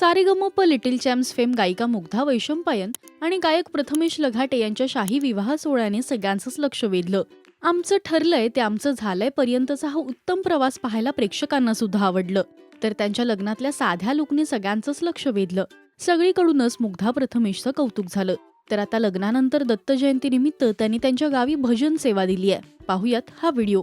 Sa Re Ga Ma Pa little champs fame गायिका मुग्धा वैशंपायन आणि गायक प्रथमेश लघाटे यांच्या शाही विवाह सोहळ्याने सगळ्यांचंच लक्ष वेधलं. आमचं ठरलंय ते आमचं झालंय पर्यंतचा हा उत्तम प्रवास पाहायला प्रेक्षकांना सुद्धा आवडलं. तर त्यांच्या लग्नातल्या साध्या लुकने सगळ्यांचंच लक्ष वेधलं. सगळीकडूनच मुग्धा प्रथमेशचं कौतुक झालं. तर आता लग्नानंतर दत्त जयंतीनिमित्त त्यांनी त्यांच्या गावी भजन सेवा दिली आहे पाहुयात हा व्हिडिओ.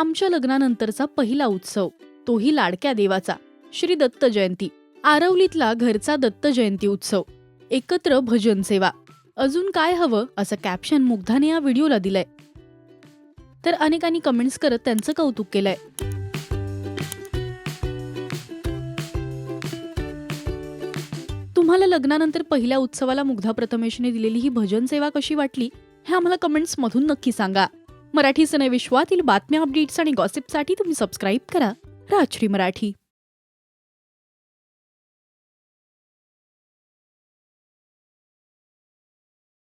आमच्या लग्नानंतरचा पहिला उत्सव तोही लाडक्या देवाचा श्री दत्त जयंती. आरवलीतला घरचा दत्त जयंती उत्सव. एकत्र भजन सेवा. अजून काय हवं? असं कॅप्शन मुग्धाने या व्हिडिओला दिलंय. तर अनेकांनी कमेंट्स करत त्यांचं कौतुक केलंय. तुम्हाला लग्नानंतर पहिल्या उत्सवाला मुग्धा प्रथमेशने दिलेली ही भजन सेवा कशी वाटली? हे आम्हाला कमेंट्स मधून नक्की सांगा. मराठी सने विश्वातील बातम्या अपडेट्स आणि गॉसिपसाठी तुम्ही सबस्क्राईब करा. राजश्री मराठी.